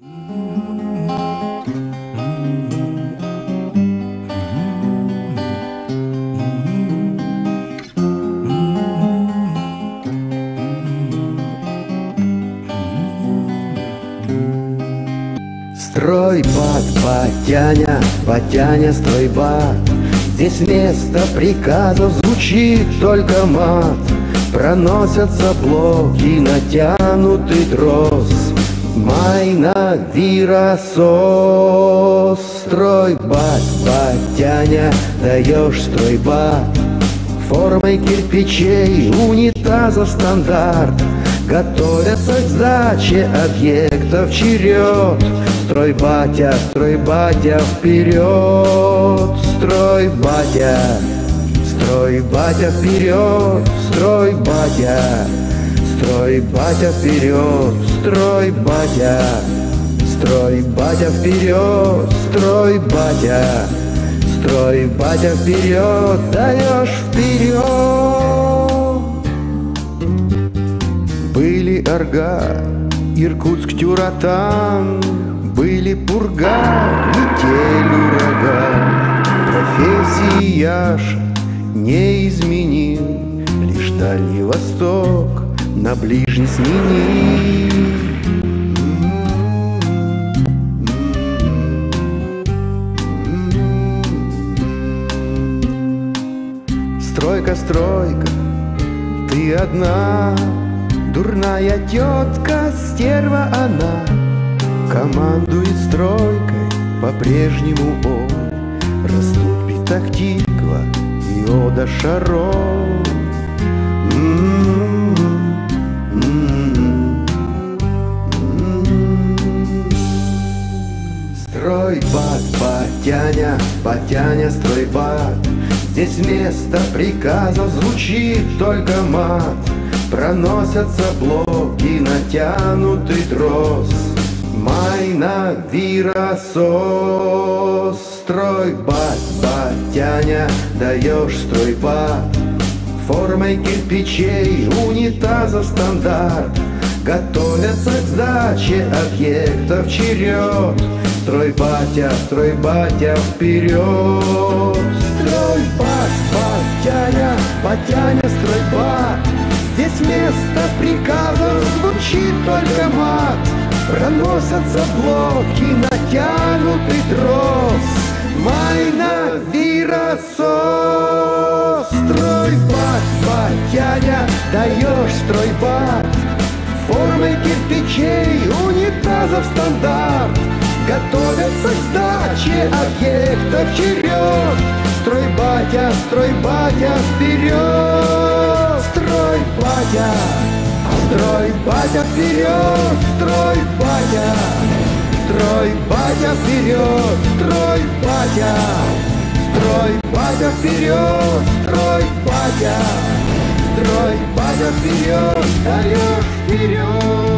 Стройбат, батяня, батяня, стройбат Здесь вместо приказов звучит только мат. Проносятся блоки, натянутый трос Майна виросос Стройбат, батяня, даешь стройбат Формой кирпичей, унитазов стандарт. Готовятся к сдаче объектов черед. Строй батя, строй батя, вперед. Строй батя, строй батя, вперед. Строй батя, строй батя, вперед Строй батя, строй батя, вперед Строй батя, строй батя, вперед Даешь вперед были Арга, Иркутск, Тюратан, Были Пурга, метель, ураган. Профессии Яша не изменил, Лишь Дальний Восток на ближний сменил. Стройка, стройка, ты одна. Дурная тетка, стерва она. Командует стройкой по-прежнему он. Растут Петахтиква и Ода Шарон Стройбат, батяня, батяня, стройбат Здесь вместо приказов звучит только мат. Проносятся блоки, натянутый трос. Майна виросос. Стройбат, батяня, даешь стройбат Формой кирпичей, унитазов стандарт. Готовятся к сдаче объектов черед Строй батя, строй батя, вперед Строй бат, батяня, батяня, строй бат. Здесь место приказов звучит только мат. Проносятся блоки, натянутый трос. Майна виросос. Строй бат, батяня, даешь строй бат. Формой кирпичей, унитазов стандарт. Готовятся к сдаче объектов черед Строй батя, строй батя, вперед. Строй батя, строй батя, вперед. Строй батя, строй батя, вперед. Строй батя, строй батя, вперед. Строй батя, строй батя, вперед. Даешь вперед